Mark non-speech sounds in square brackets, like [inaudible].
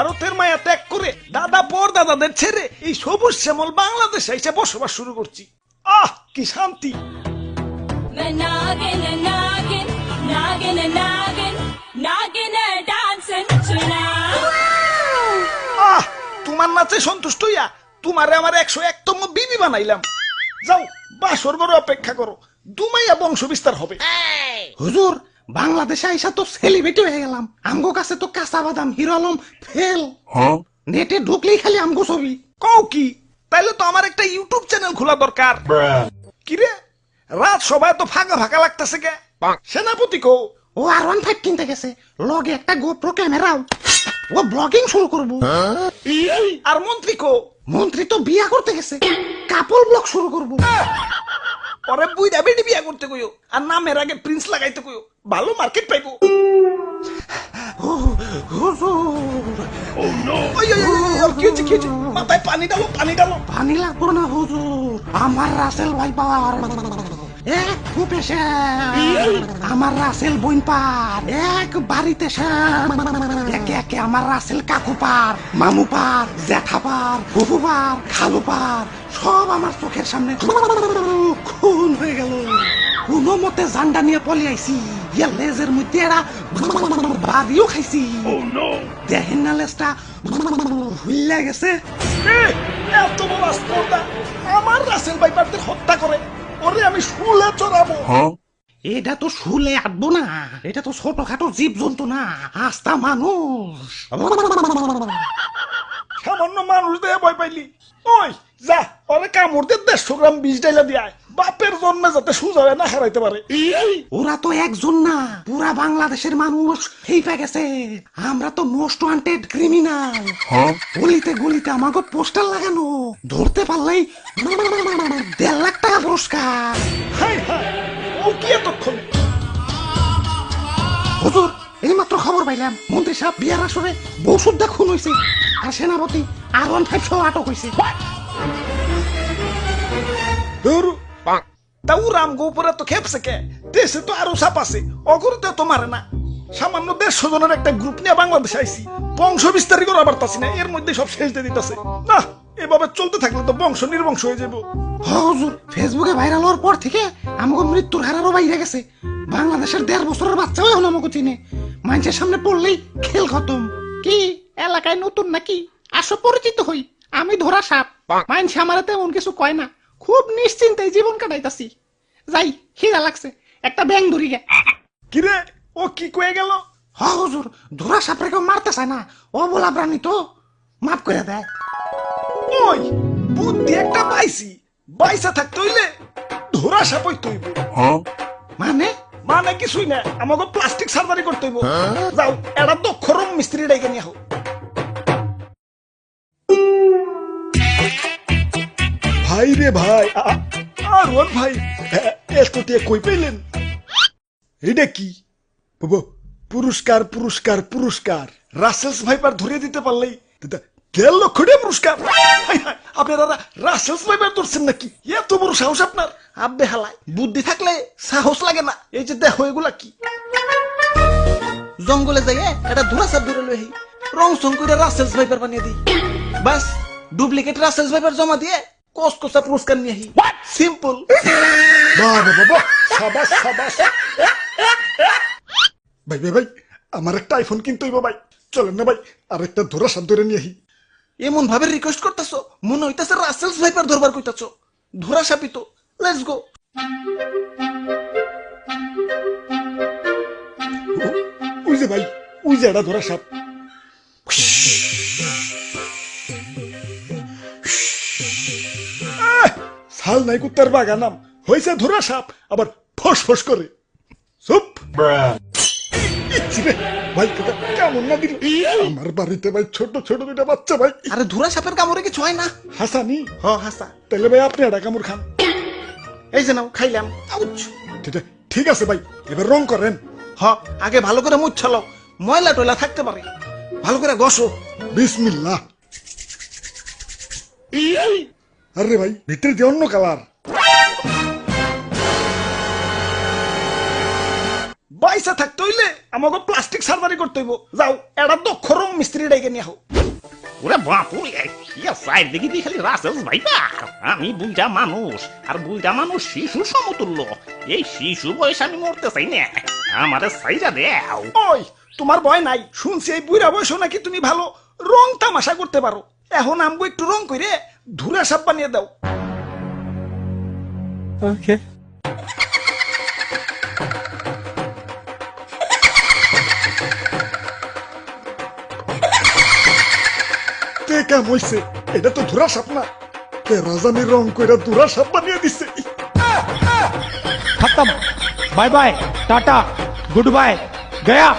ভারতের মায়া ত্যাগ করে দাদা পর দাদাদের ছেড়ে এই সবুজ শ্যামল বাংলাদেশে এসে বসবাস শুরু করছি। আহ কি শান্তি। আহ তোমার নাচে সন্তুষ্ট হইয়া তোমারে আমার একশো একতম বিবি বানাইলাম। যাও বাসর বড় অপেক্ষা করো। দুমাইয়া বংশ বিস্তার হবে হুজুর বাংলাদেশে আইসা তো সেলিব্রিটি হয়ে গেলাম। আমগো কাছে তো কাঁচা বাদাম হিরো আলম ফেল। নেটে ঢুকলেই খালি আমগো ছবি। কও কি? তাইলে তো আমার একটা ইউটিউব চ্যানেল খোলা দরকার। কিরে রাত সবাই তো ফাঁকা ফাঁকা লাগতেছে কে? সেনাপতি কো ও আর ওয়ান ফাইভ কিনতে গেছে। লগে একটা গোপ্রো ক্যামেরাও ও ব্লগিং শুরু করব। আর মন্ত্রী কো মন্ত্রী তো বিয়া করতে গেছে। কাপল ব্লগ শুরু করব। [laughs] পরে বুইরা বেডি বিয়া করতে কইও আর নামের আগে প্রিন্স লাগাইতে কইও। ভালো মার্কেট পাইবো? মাথায় পানি ডালো পানি ডালো পানি লাগবো না হুজুর। আমার রাসেল ভাই পাওয়ার আমার রাসেল বইন পার। এক বাড়িতে একে একে আমার রাসেল কাকু পার মামু পার জ্যাঠা পার ফুফু পার খালু পার। সব আমার চোখের সামনে খুন হয়ে গেল। কোনো মতে জান্ডা নিয়ে পলি আইছি। ইয়া লেজের মধ্যে এরা বাড়িও খাইছি দেখেন না লেজটা হুইল্লা গেছে এত বড় স্পর্ধা আমার রাসেল ভাইপারদের হত্যা করে। ওরে আমি শুলে চড়াবো। এটা তো শুলে আটবো না। এটা তো ছোটখাটো জীব জন্তু না আস্তা মানুষ। সামান্য মানুষ দেয়া ভয় পাইলি। ওই যা ওরে কামড় দেড়শো গ্রাম বিষ ডাইলা দিয়ে বাপের জন্মে যাতে সুজা হয়ে না হারাইতে পারে ওরা তো একজন না পুরা বাংলাদেশের মানুষ গেছে। আমরা তো মোস্ট ওয়ান্টেড ক্রিমিনাল গলিতে গলিতে আমাকে পোস্টার লাগানো। ধরতে পারলেই দেড় লাখ টাকা পুরস্কার। হাই হাই ও কি এতক্ষণ? হুজুর এইমাত্র খবর পাইলাম। মন্ত্রী সাহেব বিয়ার আসরে বউ সুদ্ধা খুন হয়েছে আর সেনাপতি আর ওয়ান ফাইভ সহ আটক হয়েছে তা গোপুরে তো কে? দেশে তো আরও সাপ আছে না। সামান্য দেড়শো জনের একটা গ্রুপ নিয়ে বাংলাদেশে আইছি। বংশ না, এর মধ্যে সব শেষ দিয়ে দিতেছে। না, এভাবে চলতে থাকলে তো বংশ নির্বংশ হয়ে যাব ফেসবুকে ভাইরাল হওয়ার পর থেকে আমাকে মৃত্যুর হারারও বাইরে গেছে। বাংলাদেশের দেড় বছরের বাচ্চাও এখন আমাকে চিনে। মানুষের সামনে পড়লেই খেল খতম। কি, এলাকায় নতুন নাকি? আসো পরিচিত হই, আমি ধরা সাপ। মানুষ আমার তেমন কিছু কয় না। খুব নিশ্চিন্তে জীবন কাটাইতাছি। যাই খিদা লাগছে। একটা ব্যাং ধরি গে। কিরে? ও কি কয়ে গেল? হ হুজুর ধরা সাপরে কেউ মারতে চায় না। ও বলা প্রাণী তো। মাফ করে দেয় ওই বুদ্ধি একটা পাইছি। বাইসা থাকতে হইলে ধরা সাপই তৈব মানে? মানে কিছুই না। আমাকে প্লাস্টিক সার্জারি করতে হইব। যাও এটা দক্ষ রং মিস্ত্রি ডাইকে নিয়ে হোক রে ভাই। আর ওর ভাই, এ- এত কই পেলেন? এটা কি? পুরস্কার পুরস্কার পুরস্কার। রাসেলস ভাইপার ধরিয়ে দিতে পারলেই দেড় লক্ষ টাকা পুরস্কার। আপনারা রাসেলস ভাইপার ধরছেন নাকি? এত বড় সাহস আপনার। আব্বে হালায়, বুদ্ধি থাকলে সাহস লাগে না। এই যে দেখো, এগুলা কি? জঙ্গলে যাইয়ে এটা ধুরা সাপ ধরে লই। রং সং করে রাসেলস ভাইপার বানিয়ে দিই। বাস, ডুপ্লিকেট রাসেলস ভাইপার জমা দিয়ে কসকসা পুরস্কার নিয়ে আহি সিম্পল ভাই ভাই ভাই আমার একটা আইফোন কিনতে হইব ভাই চলেন না ভাই আর একটা ধরা সাপ ধরে নিয়ে আহি। এমন ভাবে রিকোয়েস্ট করতেছো? মনে হইতাছে রাসেলস ভাইপার ধরবার কইতাছো। ধরা সাপি তো লেটস গো ওই যে ভাই ওই যে একটা ধরা সাপ। শাল নাই কুত্তার বাগানাম। হয়েছে ধরা সাপ আবার ফস ফস করে। চুপ। ভাই কেমন না দিল। আমার বাড়িতে ভাই ছোট ছোট দুটা বাচ্চা ভাই। আরে ধুরা সাপের কামড়ে কিছু হয় না। হাসানি? হ হাসা। তাহলে ভাই আপনি একটা কামড় খান। এই যে নাও খাইলাম। আউচ। ঠিক আছে, ঠিক আছে ভাই এবার রং করেন। হ আগে ভালো করে মুছ ময়লা টয়লা থাকতে পারে। ভালো করে গসো বিসমিল্লাহ। আরে ভাই ভিতরে দিয়ে অন্য কালার বাইসা থাকতে হইলে আমাকে প্লাস্টিক সার্জারি করতে হইব। যাও এটা দক্ষ রং মিস্ত্রি ডেকে নিয়ে হও ওরে ইয়া সাইড দেখি দি খালি ভাইপার আমি বুইটা মানুষ আর বুইটা মানুষ শিশু সমতুল্য। এই শিশু বয়স আমি মরতে চাই না। আমারে সাইজা দেও। ওই তোমার ভয় নাই। শুনছি এই বুড়া বয়স নাকি তুমি ভালো রং তামাশা করতে পারো। এখন আমগো একটু রং করে ধুরা সাপ বানিয়ে দাও। ওকে কাম হইছে? এটা তো ধুরা সাপ না। কে রাজানির রং কইরা ধুরা সাপ বানিয়ে দিছে। খতম। Bye bye tata good bye Gaya.